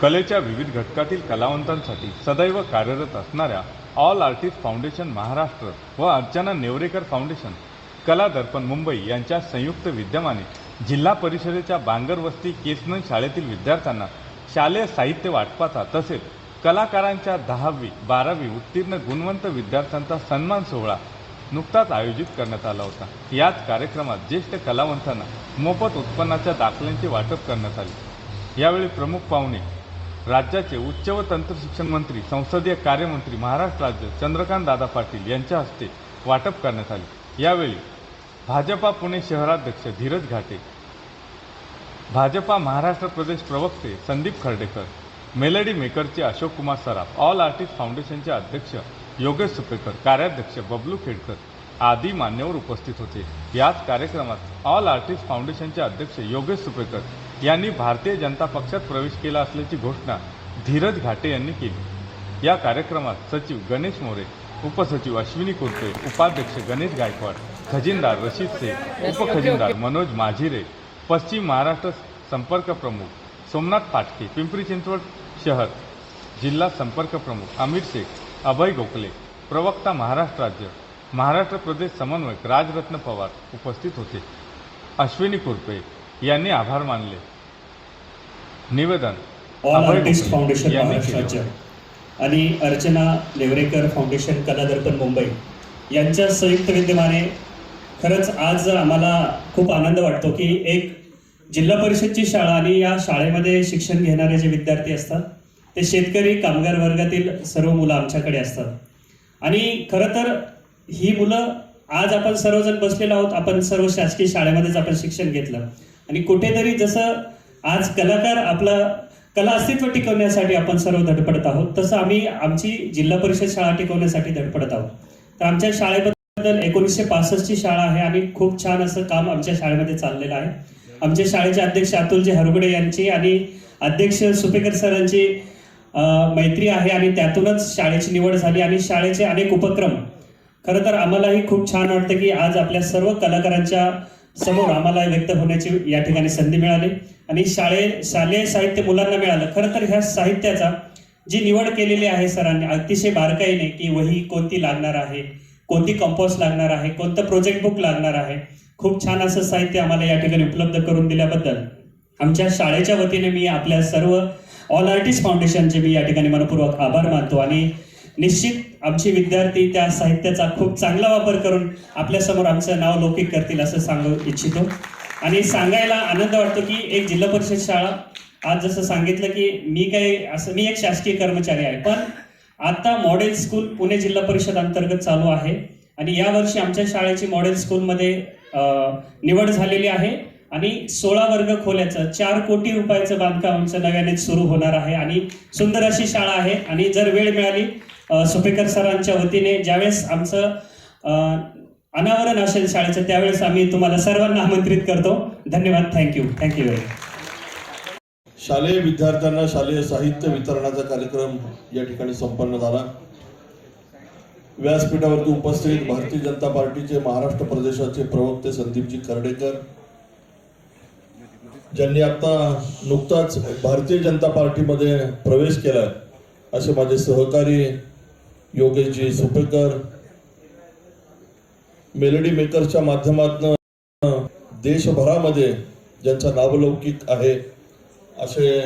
कलेच्या विविध घटकातील कलावंतांसाठी सदैव कार्यरत असणाऱ्या ऑल आर्टिस्ट फाउंडेशन महाराष्ट्र व अर्चना नेवरेकर फाउंडेशन कला दर्पण मुंबई यांच्या संयुक्त विद्यमाने जिल्हा परिषदेच्या बांगरवस्ती केसनन शाळेतील विद्यार्थ्यांना शालेय साहित्य वाटपाचा तसेच कलाकारांच्या दहावी बारावी उत्तीर्ण गुणवंत विद्यार्थ्यांचा सन्मान सोहळा नुकताच आयोजित करण्यात आला होता. याच कार्यक्रमात ज्येष्ठ कलावंतांना मोफत उत्पन्नाच्या दाखल्यांचे वाटप करण्यात आले. यावेळी प्रमुख पाहुणे राज्याचे उच्च व तंत्रशिक्षण मंत्री संसदीय कार्यमंत्री महाराष्ट्र राज्य चंद्रकांत दादा पाटील यांच्या हस्ते वाटप करण्यात आले. यावेळी भाजपा पुणे शहराध्यक्ष धीरज घाटे भाजपा महाराष्ट्र प्रदेश प्रवक्ते संदीप खर्डेकर मेलडी मेकरचे अशोक कुमार सराफ ऑल आर्टिस्ट फाउंडेशनचे अध्यक्ष योगेश सुपेकर कार्याध्यक्ष बबलू खेडकर आदी मान्यवर उपस्थित होते. याच कार्यक्रमात ऑल आर्टिस्ट फाउंडेशनचे अध्यक्ष योगेश सुपेकर यांनी भारतीय जनता पक्षात प्रवेश केला असल्याची घोषणा धीरज घाटे यांनी केली. या कार्यक्रमात सचिव गणेश मोरे उपसचिव अश्विनी कुर्ते उपाध्यक्ष गणेश गायकवाड खजिनदार रशीद शेख उपखजिनदार मनोज माझिरे पश्चिम महाराष्ट्र संपर्क प्रमुख सोमनाथ पाटके पिंपरी चिंचवड शहर जिल्हा संपर्क प्रमुख आमिर शेख अभय गोखले प्रवक्ता महाराष्ट्र राज्य महाराष्ट्र प्रदेश समन्वयक राजरत्न पवार उपस्थित होते. अश्विनी कुर्पे यांनी आभार मानले. निवेदन. आर्टिस्ट फाउंडेशन यांनी महाराष्ट्र केले. राज्य. आणि अर्चना नेवरेकर फाउंडेशन कलादर्पण मुंबई. यांच्या संयुक्त विद्यमाने खरंच आज आम्हाला खूप आनंद वाटतो की एक जिल्हा परिषदची शाळा आणि या शाळेमध्ये शिक्षण घेणारे जे विद्यार्थी असतात ते शेतकरी कामगार वर्गातील सर्व मुलं आमच्याकडे असतात. आणि खरं तर ही मुलं आज आपण सर्वजण बसलेलो आहोत आपण सर्व शासकीय शाळेमध्येच आपण शिक्षण घेतलं. आणि कुठेतरी जसं आज कलाकार आपला कला अस्तित्व टिकवण्यासाठी आपण सर्व धडपडत आहोत तसं आम्ही आमची जिल्हा परिषद शाळा टिकवण्यासाठी धडपडत आहोत. तर आमच्या शाळेबद्दल एकोणीसशे पासष्टची शाळा आहे आणि खूप छान असं काम आमच्या शाळेमध्ये चाललेलं आहे. आमच्या शाळेचे अध्यक्ष अतुलजी हरगुडे यांची आणि अध्यक्ष सुपेकर सरांची मैत्री आहे आणि त्यातूनच शाळेची निवड झाली आणि शाळेचे अनेक उपक्रम. खरं तर आम्हालाही खूप छान वाटतं की आज आपल्या सर्व कलाकारांच्या समोर आम्हाला व्यक्त होण्याची या ठिकाणी संधी मिळाली. आणि शाळे शालेय साहित्य मुलांना मिळालं. खरं तर ह्या साहित्याचा जी निवड केलेली आहे सरांनी अतिशय बारकाईने की वही कोणती लागणार आहे कोणती कंपोस्ट लागणार आहे कोणतं प्रोजेक्ट बुक लागणार आहे. खूप छान असं साहित्य आम्हाला या ठिकाणी उपलब्ध करून दिल्याबद्दल. आमच्या शाळेच्या वतीने मी आपल्या सर्व ऑल आर्टिस्ट फाउंडेशनचे मी या ठिकाणी मनपूर्वक आभार मानतो. आणि निश्चित आमचे विद्यार्थी त्या साहित्याचा खूप चांगला वापर करून आपल्यासमोर आमचं नाव लौकिक करतील असं सांगू इच्छितो. आणि सांगायला आनंद वाटतो की एक जिल्हा परिषद शाळा आज जसं सांगितलं की मी काही असं मी एक शासकीय कर्मचारी आहे पण आता मॉडेल स्कूल पुणे जिल्हा परिषद अंतर्गत चालू आहे. आणि यावर्षी आमच्या शाळेची मॉडेल स्कूलमध्ये निवड झालेली आहे. आणि सोळा वर्ग खोल्याचं चार कोटी रुपयाचं बांधकाम आमचं नव्याने सुरू होणार आहे. आणि सुंदर अशी शाळा आहे. आणि जर वेळ मिळाली सुपेकर सरांच्या वतीने ज्यावेळेस आमचं अनावरण असेल शाळेचं त्यावेळेस आम्ही तुम्हाला सर्वांना आमंत्रित करतो. धन्यवाद. थँक्यू थँक्यू व्हेरी शालेय विद्यार्थ्यांना शालेय साहित्य वितरणाचा कार्यक्रम या ठिकाणी संपन्न झाला. व्यासपीठावरती उपस्थित भारतीय जनता पार्टीचे महाराष्ट्र प्रदेशाचे प्रवक्ते संदीपजी कर्डेकर ज्यांनी आता नुकताच भारतीय जनता पार्टीमध्ये प्रवेश केला असे माझे सहकारी योगेशजी सुपेकर मेलडी मेकरच्या माध्यमातून देशभरामध्ये ज्यांचा नावलौकिक आहे असे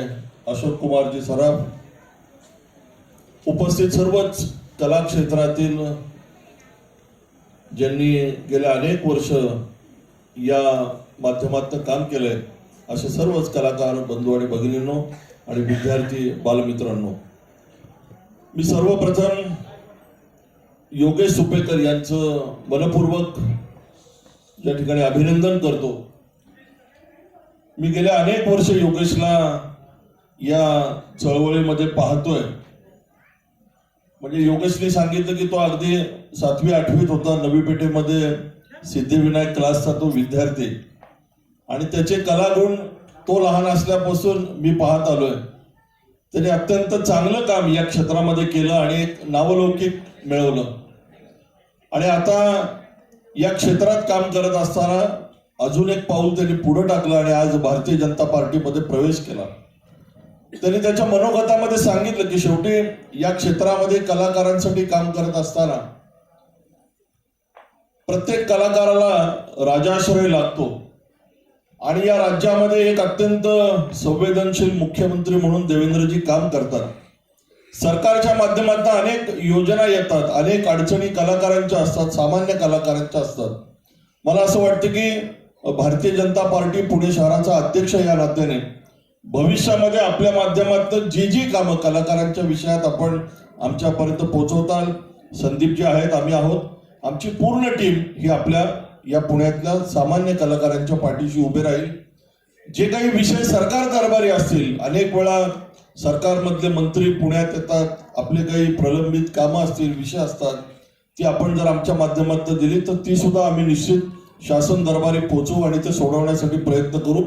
अशोक कुमारजी सराफ उपस्थित सर्वच कला क्षेत्रातील ज्यांनी गेल्या अनेक वर्ष या माध्यमातून काम केलंय असे सर्वच कलाकार बंधू आणि भगिनींनो आणि विद्यार्थी बालमित्रांनो. मी सर्वप्रथम योगेश सुपेकर यांचं मनपूर्वक या ठिकाणी अभिनंदन करतो. मी गेल्या अनेक वर्ष योगेशला या चळवळीमध्ये पाहतोय. म्हणजे योगेशने सांगितलं की तो अगदी सातवी आठवीत होता नवी पेठेमध्ये सिद्धिविनायक क्लासचा तो विद्यार्थी. आणि त्याचे कलागुण तो लहान असल्यापासून मी पाहत आलोय. त्याने अत्यंत चांगलं काम या क्षेत्रामध्ये केलं आणि एक नावलौकिक मिळवलं. आणि आता या क्षेत्रात काम करत असताना अजून एक पाऊल त्यांनी पुढे टाकलं आणि आज भारतीय जनता पार्टीमध्ये प्रवेश केला. त्यांनी त्याच्या मनोगतामध्ये सांगितलं की शेवटी या क्षेत्रामध्ये कलाकारांसाठी काम करत असताना प्रत्येक कलाकाराला राजाश्रय लागतो. आणि या राज्यामध्ये एक अत्यंत संवेदनशील मुख्यमंत्री म्हणून देवेंद्रजी काम करतात. सरकारच्या माध्यमातून अनेक योजना येतात अनेक अडचणी कलाकारांच्या असतात सामान्य कलाकारांच्या असतात. मला असं वाटतं की भारतीय जनता पार्टी पुणे शहराचा अध्यक्ष या नात्याने. भविष्यामध्ये आपल्या माध्यमातून जी जी कामं कलाकारांच्या विषयात आपण आमच्यापर्यंत पोहोचवताल संदीप जे आहेत आम्ही आहोत. आमची पूर्ण टीम ही आपल्या या पुण्यातल्या सामान्य कलाकारांच्या पाठीशी उभे राहील. जे काही विषय सरकार दरबारी असतील अनेक वेळा सरकारमधले मंत्री पुण्यात येतात आपले काही प्रलंबित कामं असतील विषय असतात ती आपण जर आमच्या माध्यमातून दिली तर ती सुद्धा आम्ही निश्चित शासन दरबारी पोहोचवू आणि ते सोडवण्यासाठी प्रयत्न करू.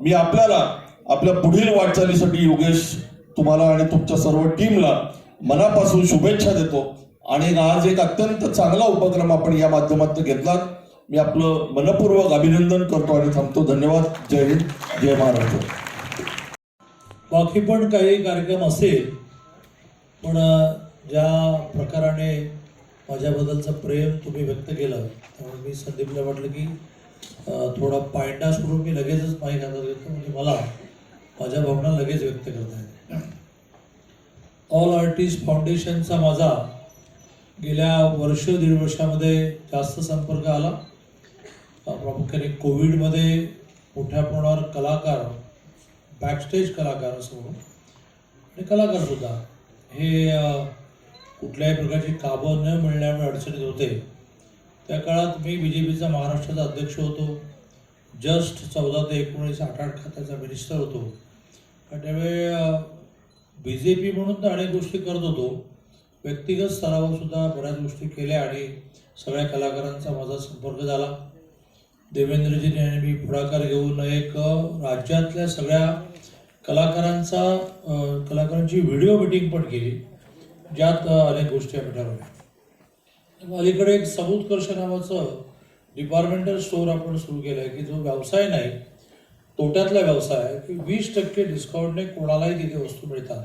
मी आपल्याला आपल्या पुढील वाटचालीसाठी योगेश तुम्हाला आणि तुमच्या सर्व टीमला मनापासून शुभेच्छा देतो. आणि आज एक अत्यंत चांगला उपक्रम आपण या माध्यमातून घेतलात. मी आपलं मनपूर्वक अभिनंदन करतो आणि थांबतो. धन्यवाद. जय हिंद. जय महाराष्ट्र. बाकी पण काही कार्यक्रम असेल पण ज्या प्रकाराने माझ्याबद्दलचं प्रेम तुम्ही व्यक्त केलं त्यामुळे मी संदीपला म्हटलं की थोडा पायंडा सोडून मी लगेचच माहीत हातात घेतो म्हणजे मला माझ्या भावना लगेच व्यक्त करता येते ऑल आर्टिस्ट फाउंडेशनचा माझा गेल्या वर्ष दीड वर्षामध्ये जास्त संपर्क आला. प्रामुख्याने कोविडमध्ये मोठ्या प्रमाणावर कलाकार बॅकस्टेज कलाकार असं म्हणून. आणि कलाकार सुद्धा. हे कुठल्याही प्रकारची काबं न मिळण्यामुळे अडचणीत होते. त्या काळात मी बी जे पीचा महाराष्ट्राचा अध्यक्ष होतो. जस्ट चौदा ते एकोणीस आठ आठ खात्याचा मिनिस्टर होतो. आणि त्यावेळी बी जे पी म्हणून तर अनेक गोष्टी करत होतो. व्यक्तिगत स्तरावर सुद्धा बऱ्याच गोष्टी केल्या आणि सगळ्या कलाकारांचा माझा संपर्क झाला. देवेंद्रजीने आणि मी पुढाकार घेऊन एक राज्यातल्या सगळ्या कलाकारांचा कलाकारांची व्हिडिओ मिटिंग पण केली ज्यात अनेक गोष्टी आम्ही ठरवल्या. अलीकडे एक समुत्कर्ष नावाचं डिपार्टमेंटल स्टोअर आपण सुरू केलं आहे की जो व्यवसाय नाही तोट्यातला व्यवसाय आहे की वीस टक्के डिस्काउंटने कोणालाही तिथे वस्तू मिळतात.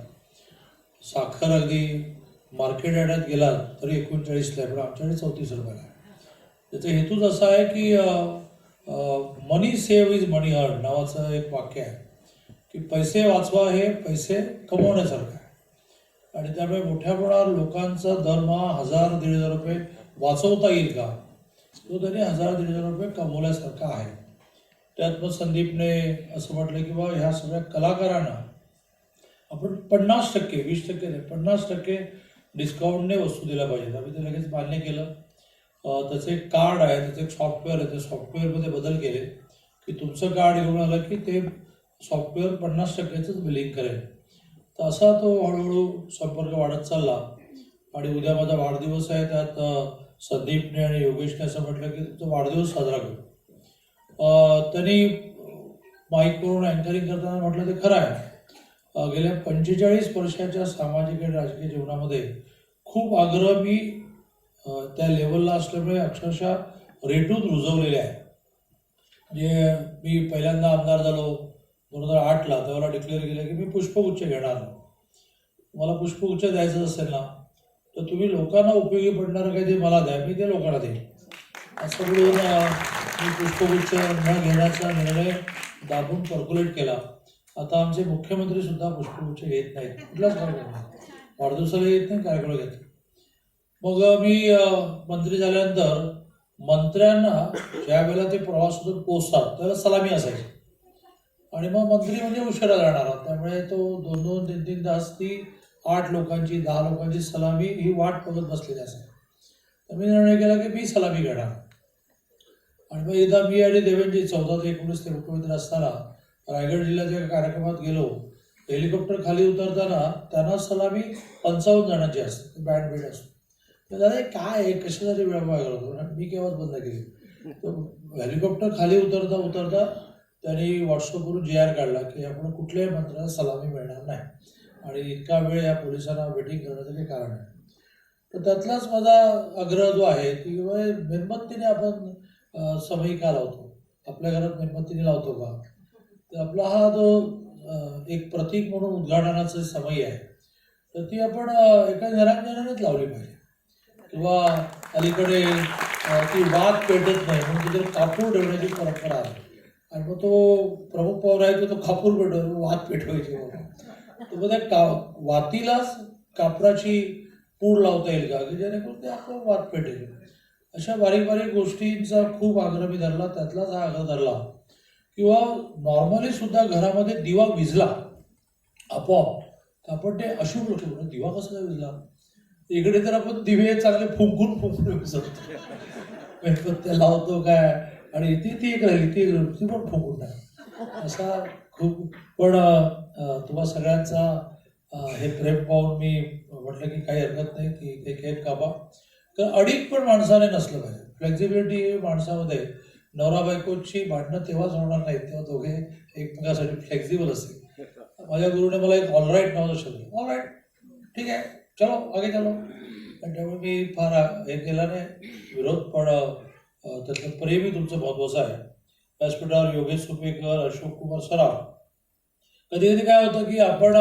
साखर अगदी मार्केट यार्डात गेलात तरी एकोणचाळीसला आहे पण आमच्याकडे चौतीस रुपयाला आहे. त्याचा हेतूच असा आहे की money save is money earn नावाचं एक वाक्य आहे. की पैसे वाचवा हे पैसे कमवण्यासारखं आहे. आणि त्यामुळे मोठ्या प्रमाणावर लोकांचा दरमहा हजार दीड हजार रुपये वाचवता येईल का? तो त्यांनी हजार दीड हजार रुपये कमवल्यासारखा आहे. त्यात मग संदीपने असं म्हटलं की बा ह्या सगळ्या कलाकारांना आपण पन्नास टक्के वीस टक्के नाही पन्नास टक्के डिस्काउंटने वस्तू दिल्या पाहिजेत. आम्ही ते लगेच मान्य केलं. त्याचे त्याचं एक कार्ड आहे त्याचं एक सॉफ्टवेअर आहे त्या सॉफ्टवेअरमध्ये बदल केले. की तुमचं कार्ड घेऊन आलं की ते सॉफ्टवेअर पन्नास टक्क्याचंच बिलिंग करेल. तर असा तो हळूहळू संपर्क वाढत चालला. आणि उद्या माझा वाढदिवस आहे त्यात संदीपने आणि योगेशने असं म्हटलं की तुमचा वाढदिवस साजरा करू. अं, त्यांनी माईक करून अँकरिंग करताना म्हटलं ते खरं आहे. गेल्या पंचेचाळीस वर्षाच्या सामाजिक आणि राजकीय जीवनामध्ये खूप आग्रह मी त्या लेवलला असल्यामुळे अक्षरशः रेटून रुजवलेले आहे. म्हणजे मी पहिल्यांदा आमदार झालो दोन हजार आठला त्यावेळेला डिक्लेअर केलं की मी पुष्पगुच्छ घेणार मला पुष्पगुच्छ द्यायचं असेल ना तर तुम्ही लोकांना उपयोगी पडणारं काही ते मला द्या मी ते लोकांना देईन. असं म्हणून मी पुष्पगुच्छ न घेण्याचा निर्णय दाबून पर्क्युलेट केला. आता आमचे मुख्यमंत्री सुद्धा पुष्पगुच्छ घेत नाहीत. कुठलाच कार्यक्रम नाही. वाढदिवसाला येत नाही कार्यक्रम घेत मग मी मंत्री झाल्यानंतर मंत्र्यांना ज्या वेळेला ते प्रवासातून पोचतात त्याला सलामी असायची. आणि मग मंत्री म्हणजे उशिरा जाणार त्यामुळे तो दोन दोन तीन तीन तास ती आठ लोकांची दहा लोकांची सलामी ही वाट बघत बसलेली असेल तर मी निर्णय केला की मी सलामी घेणार. आणि मग एकदा मी आणि देवेंजी चौदा ते एकोणीस ते मुख्यमंत्री असताना रायगड जिल्ह्याच्या एका कार्यक्रमात गेलो. हेलिकॉप्टर खाली उतरताना त्यांना सलामी पंचावन्न जणांची असते. बँड बीड असतो. दादा काय आहे? कशासाठी वेळ मागला होतो मी केव्हाच बंद केली. तर हेलिकॉप्टर खाली उतरता उतरता त्यांनी व्हॉट्सअपवरून जी आर काढला की आपण कुठल्याही मंत्र्याला सलामी मिळणार नाही. आणि इतका वेळ या पोलिसांना वेटिंग करण्याचं काही कारण आहे तर त्यातलाच माझा आग्रह जो आहे की मेणबत्तीने आपण समय समयी का लावतो? आपल्या घरात मेणबत्तीने लावतो का? तर आपला हा जो एक प्रतीक म्हणून उद्घाटनाचं समय आहे तर ती आपण एका निरांजनानेच लावली पाहिजे. किंवा अलीकडे ती वाद पेटत नाही म्हणून तिथे कापूर ठेवण्याची परंपरा आहे. आणि मग तो प्रमुख पवार आहे तो खापूर पेटव वात पेटवायचे बाबा तर मग त्या का वातीलाच कापराची पूड लावता येईल का की जेणेकरून ते आपलं वात पेटेल अशा बारीक बारीक गोष्टींचा खूप आग्रह मी धरला त्यातलाच हा आग्रह धरला किंवा नॉर्मली सुद्धा घरामध्ये दिवा विजला आपोआप तर आपण ते अशुभ लक्ष म्हणून दिवा कसा काय विजला इकडे तर आपण दिवे चांगले फुंकून फुंकून विसरतो लावतो काय आणि ती ती एक राहिली ती एक राहिली, ती पण फुकून टाकली. असा खूप पण तुम्हाला तुम्हा सगळ्यांचा हे प्रेम पाहून मी म्हटलं की काही हरकत नाही की ते केक कापा. तर अडीक पण माणसाने नसलं पाहिजे. फ्लेक्झिबिलिटी माणसामध्ये नवरा बायकोची भांडणं तेव्हाच होणार नाहीत तेव्हा दोघे एकमेकासाठी फ्लेक्झिबल असतील. माझ्या गुरुने मला एक ऑलराईट नावाचा शब्द ऑलराईट ठीक आहे चलो आगे चलो. आणि त्यामुळे मी फार हे केलं नाही. विरोध पण त्यातलं प्रेमही तुमचं महत्त्वाचं आहे. व्यासपीठावर योगेश सुपेकर अशोक कुमार सराफ. कधी कधी काय होतं की आपण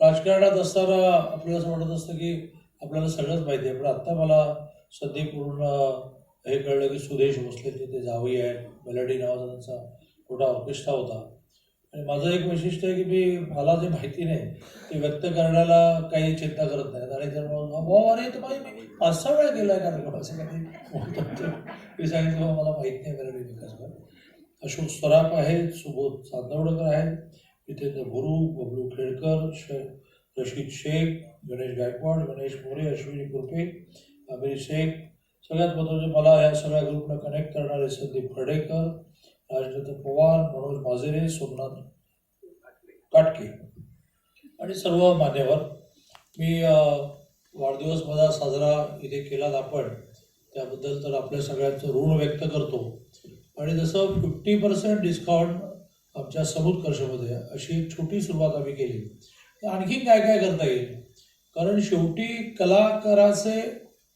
राजकारणात असताना आपल्याला असं वाटत असतं की आपल्याला सगळंच माहिती आहे. पण आत्ता मला सध्या पूर्ण हे कळलं की सुदेश भोसले तिथे जावई आहेत. मेलडी नावाचा त्यांचा मोठा ऑर्केस्ट्रा होता. आणि माझं एक वैशिष्ट्य आहे की मी मला जे माहिती नाही ते व्यक्त करण्याला काही चिंता करत नाहीत. आणि जर अरे तर माझी मी पाच सहा वेळा गेला आहे कार्यक्रम असं काही ते. मी सांगितलं हो, मला माहीत नाही मराठी विकासवर अशोक सराफ आहेत सुबोध चांदवडकर आहेत जितेंद्र गुरु बबलू खेडकर श रशीद शेख गणेश गायकवाड गणेश मोरे अश्विनी कुरपे आमिर शेख. सगळ्यात महत्त्वाचे मला या सगळ्या ग्रुपला कनेक्ट करणारे संदीप खडेकर राजदत्त पवार मनोज माजेरे सोमनाथ काटके आणि सर्व मान्यवर. मी वाढदिवस माझा साजरा इथे केलात आपण. त्याबद्दल तर आपल्या सगळ्यांचं ऋण व्यक्त करतो. आणि जसं फिफ्टी पर्सेंट डिस्काउंट आमच्या समुत्कर्षमध्ये अशी एक छोटी सुरुवात आम्ही केली. तर आणखी काय काय करता येईल? कारण शेवटी कलाकाराचे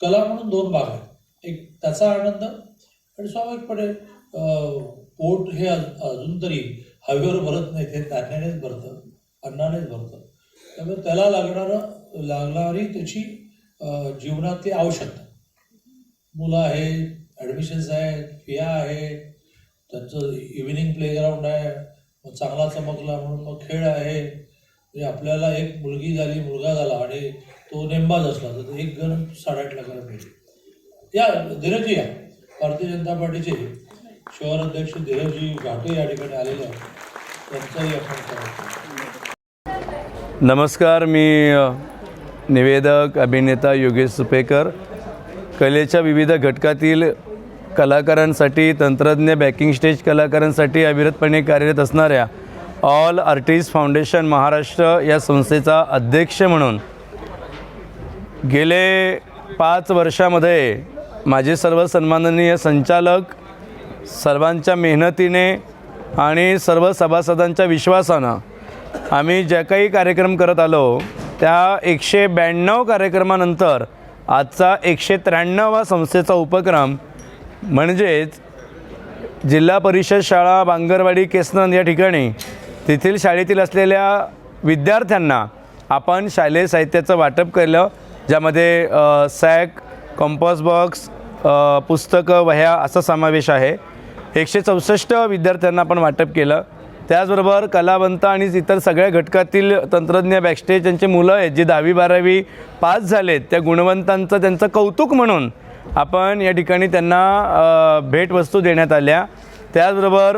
कला म्हणून दोन भाग आहेत. एक त्याचा आनंद आणि स्वाभाविकपणे पोट हे अजून तरी हवेवर भरत नाही ते धान्यानेच भरतं अन्नानेच भरतं. त्यामुळे त्याला लागणारं लागणारी त्याची जीवनातली आवश्यकता. मुलं आहेत ॲडमिशन्स आहेत फिया आहेत त्यांचं इव्हिनिंग प्लेग्राऊंड आहे मग चांगला चमकला म्हणून मग खेळ आहे. म्हणजे आपल्याला एक मुलगी झाली मुलगा झाला आणि तो नेमबाज असला तर एक गण साडेआठ लाखाला मिळेल या धीरजी या. भारतीय जनता पार्टीचे शहराध्यक्ष धीरजी घाटे या ठिकाणी आलेले आहेत. त्यांचाही आपण करायचं नमस्कार मी निवेदक अभिनेता योगेश सुपेकर. कलेच्या विविध घटकातील कलाकारांसाठी तंत्रज्ञ बॅकिंग स्टेज कलाकारांसाठी अविरतपणे कार्यरत असणाऱ्या ऑल आर्टिस्ट फाउंडेशन महाराष्ट्र या संस्थेचा अध्यक्ष म्हणून गेले पाच वर्षामध्ये माझे सर्व सन्माननीय संचालक सर्वांच्या मेहनतीने आणि सर्व सभासदांच्या विश्वासानं आम्ही ज्या काही कार्यक्रम करत आलो त्या एकशे ब्याण्णव कार्यक्रमानंतर आजचा एकशे त्र्याण्णवा संस्थेचा उपक्रम म्हणजेच जिल्हा परिषद शाळा बांगरवाडी केसनंद या ठिकाणी तेथील शाळेतील असलेल्या विद्यार्थ्यांना आपण शालेय साहित्याचं वाटप केलं ज्यामध्ये सॅक कंपॉस बॉक्स पुस्तकं वह्या असा समावेश आहे. एकशे चौसष्ट विद्यार्थ्यांना आपण वाटप केलं. त्याचबरोबर कलावंत आणि इतर सगळ्या घटकातील तंत्रज्ञ बॅकस्टेज यांचे मुलं आहेत जी दहावी बारावी पास झालेत त्या गुणवंतांचं त्यांचं कौतुक म्हणून आपण या ठिकाणी त्यांना भेटवस्तू देण्यात आल्या. त्याचबरोबर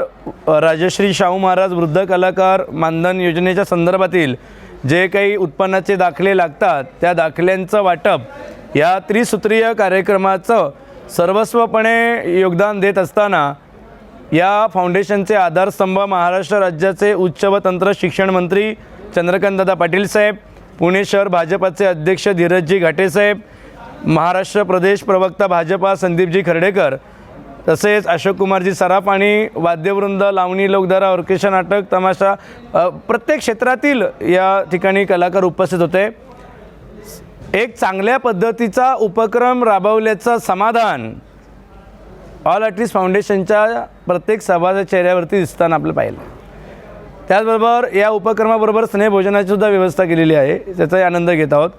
राजश्री शाहू महाराज वृद्ध कलाकार मानधन योजनेच्या संदर्भातील जे काही उत्पन्नाचे दाखले लागतात त्या दाखल्यांचं वाटप या त्रिसूत्रीय कार्यक्रमाचं सर्वस्वपणे योगदान देत असताना या फाउंडेशनचे आधारस्तंभ महाराष्ट्र राज्याचे उच्च व तंत्र शिक्षण मंत्री चंद्रकांतदादा पाटील साहेब पुणे शहर भाजपाचे अध्यक्ष धीरजजी घाटे साहेब महाराष्ट्र प्रदेश प्रवक्ता भाजपा संदीपजी खर्डेकर तसेच अशोक कुमारजी सराफ आणि वाद्यवृंद लावणी लोकधारा ऑर्केस्ट्रा नाटक तमाशा प्रत्येक क्षेत्रातील या ठिकाणी कलाकार उपस्थित होते. एक चांगल्या पद्धतीचा उपक्रम राबवल्याचं समाधान ऑल आर्टिस्ट फाउंडेशनच्या प्रत्येक सभाच्या चेहऱ्यावरती दिसताना आपलं पाहिलं. त्याचबरोबर या उपक्रमाबरोबर स्नेहभोजनाची सुद्धा व्यवस्था केलेली आहे त्याचाही आनंद घेत आहोत.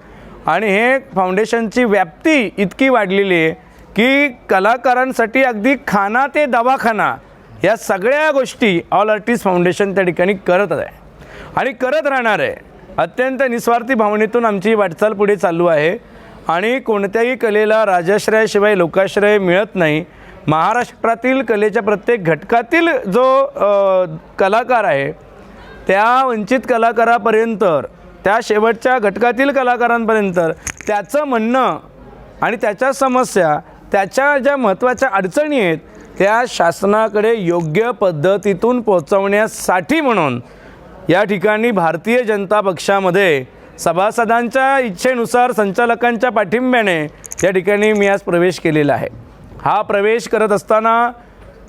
आणि हे फाउंडेशनची व्याप्ती इतकी वाढलेली आहे की कलाकारांसाठी अगदी खाना ते दवाखाना या सगळ्या गोष्टी ऑल आर्टिस्ट फाउंडेशन त्या ठिकाणी करत आहे. आणि करत राहणार आहे. अत्यंत निस्वार्थी भावनेतून आमची वाटचाल पुढे चालू आहे. आणि कोणत्याही कलेला राजाश्रयाशिवाय लोकाश्रय मिळत नाही. महाराष्ट्रातील कलेच्या प्रत्येक घटकातील जो कलाकार आहे त्या वंचित कलाकारापर्यंत त्या शेवटच्या घटकातील कलाकारांपर्यंत त्याचं म्हणणं आणि त्याच्या समस्या त्याच्या ज्या महत्त्वाच्या अडचणी आहेत त्या शासनाकडे योग्य पद्धतीतून पोचवण्यासाठी म्हणून या ठिकाणी भारतीय जनता पक्षामध्ये सभासदांच्या इच्छेनुसार संचालकांच्या पाठिंब्याने या ठिकाणी मी आज प्रवेश केलेला आहे. हा प्रवेश करत असताना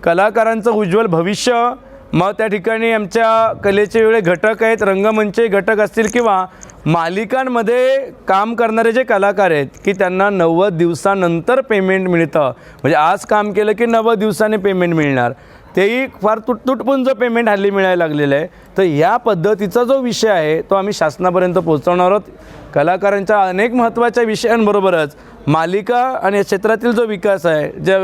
कलाकारांचं उज्ज्वल भविष्य मग त्या ठिकाणी आमच्या कलेचे वेगळे घटक आहेत रंगमंचे घटक असतील किंवा मालिकांमध्ये काम करणारे जे कलाकार आहेत की त्यांना नव्वद दिवसानंतर पेमेंट मिळतं. म्हणजे आज काम केलं की नव्वद दिवसाने पेमेंट मिळणार. तेही फार तुट तुटपुंज पेमेंट हल्ली मिळायला लागलेलं आहे. तर या पद्धतीचा जो विषय आहे तो आम्ही शासनापर्यंत पोहोचवणार आहोत. कलाकारांच्या अनेक महत्त्वाच्या विषयांबरोबरच मालिका आणि या क्षेत्रातील जो विकास आहे जे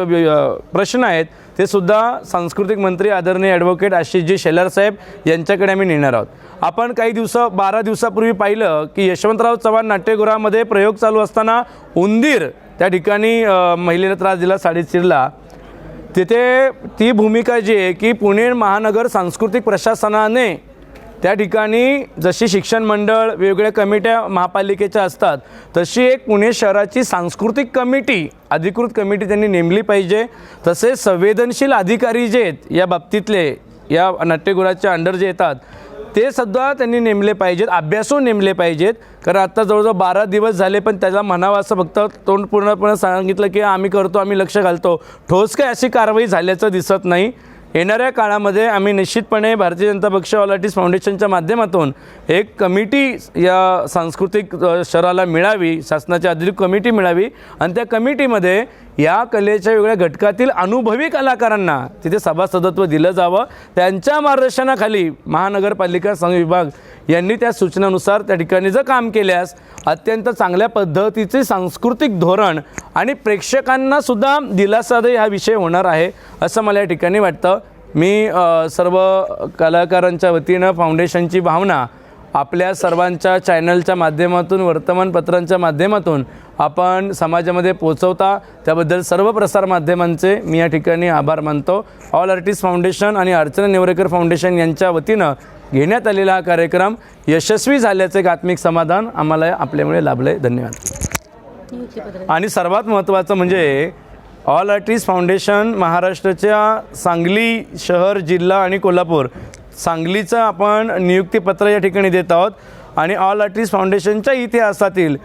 प्रश्न आहेत ते सुद्धा सांस्कृतिक मंत्री आदरणीय ॲडव्होकेट आशिषजी शेलार साहेब यांच्याकडे आम्ही नेणार आहोत. आपण काही दिवस बारा दिवसापूर्वी पाहिलं की यशवंतराव चव्हाण नाट्यगृहामध्ये प्रयोग चालू असताना उंदीर त्या ठिकाणी महिलेला त्रास दिला साडेचिरला तिथे ती भूमिका जी आहे की पुणे महानगर सांस्कृतिक प्रशासनाने त्या ठिकाणी जशी शिक्षण मंडळ वेगवेगळ्या कमिट्या महापालिकेच्या असतात तशी एक पुणे शहराची सांस्कृतिक कमिटी अधिकृत कमिटी त्यांनी नेमली पाहिजे. तसेच संवेदनशील अधिकारी जे आहेत या बाबतीतले या नाट्यगृहाच्या अंडर जे येतात ते सुद्धा त्यांनी नेमले पाहिजेत अभ्यासू नेमले पाहिजेत. कारण आत्ता जवळजवळ बारा दिवस झाले पण त्याला म्हणावं असं फक्त तोंड पूर्णपणे सांगितलं की आम्ही करतो आम्ही लक्ष घालतो. ठोस काय अशी कारवाई झाल्याचं दिसत नाही. येणाऱ्या काळामध्ये आम्ही निश्चितपणे भारतीय जनता पक्ष ऑल फाउंडेशनच्या माध्यमातून एक कमिटी या सांस्कृतिक शहराला मिळावी शासनाची अधिक कमिटी मिळावी. आणि त्या कमिटीमध्ये या कलेच्या वेगळ्या घटकातील अनुभवी कलाकारांना तिथे सभासदत्व दिलं जावं. त्यांच्या मार्गदर्शनाखाली महानगरपालिका संघ विभाग यांनी त्या सूचनानुसार त्या ठिकाणी जर काम केल्यास अत्यंत चांगल्या पद्धतीचे सांस्कृतिक धोरण आणि प्रेक्षकांना सुद्धा दिलासादायी हा विषय होणार आहे असं मला या ठिकाणी वाटतं. मी सर्व कलाकारांच्या वतीनं फाउंडेशनची भावना आपल्या सर्वांच्या चॅनलच्या माध्यमातून वर्तमानपत्रांच्या माध्यमातून आपण समाजामध्ये पोचवता त्याबद्दल सर्व प्रसारमाध्यमांचे मी या ठिकाणी आभार मानतो. ऑल आर्टिस्ट फाउंडेशन आणि अर्चना नेवरेकर फाउंडेशन यांच्या वतीनं घेण्यात आलेला हा कार्यक्रम यशस्वी झाल्याचे एक आत्मिक समाधान आम्हाला आपल्यामुळे लाभलं आहे धन्यवाद. आणि सर्वात महत्त्वाचं म्हणजे ऑल आर्टिस्ट फाउंडेशन महाराष्ट्राच्या सांगली शहर जिल्हा आणि कोल्हापूर सांगलीचं आपण नियुक्तीपत्र या ठिकाणी देत आहोत. आणि ऑल आर्टिस्ट फाउंडेशनच्या इतिहासातील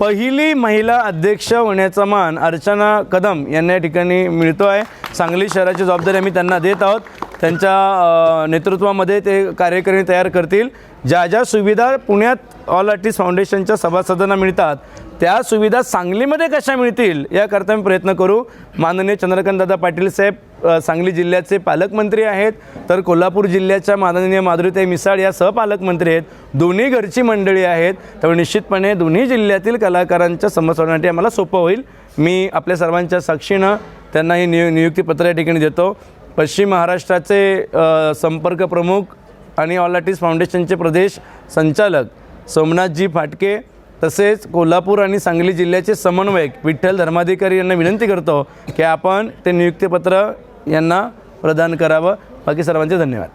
पहिली महिला अध्यक्ष होण्याचा मान अर्चना कदम यांना या ठिकाणी मिळतो आहे. सांगली शहराची जबाबदारी आम्ही त्यांना देत आहोत. त्यांच्या नेतृत्वामध्ये ते कार्यकारिणी तयार करतील. ज्या ज्या सुविधा पुण्यात ऑल आर्टिस्ट फाउंडेशनच्या सभासदांना मिळतात त्या सुविधा सांगलीमध्ये कशा मिळतील याकरता मी प्रयत्न करू. माननीय चंद्रकांतदादा पाटील साहेब सांगली जिल्ह्याचे पालकमंत्री आहेत. तर कोल्हापूर जिल्ह्याच्या माननीय माधुरीताई मिसाळ या सहपालकमंत्री आहेत. दोन्ही घरची मंडळी आहेत. त्यामुळे निश्चितपणे दोन्ही जिल्ह्यातील कलाकारांच्या समस्यांसाठी आम्हाला सोपं होईल. मी आपल्या सर्वांच्या साक्षीनं त्यांना ही नियु नियुक्तीपत्र या ठिकाणी देतो. पश्चिम महाराष्ट्राचे संपर्क प्रमुख आणि ऑल आर्टिस्ट फाउंडेशनचे प्रदेश संचालक सोमनाथजी फाटके तसेच कोल्हापूर आणि सांगली जिल्ह्याचे समन्वयक विठ्ठल धर्माधिकारी यांना विनंती करतो की आपण ते नियुक्तीपत्र यांना प्रदान करावं. बाकी सर्वांचे धन्यवाद.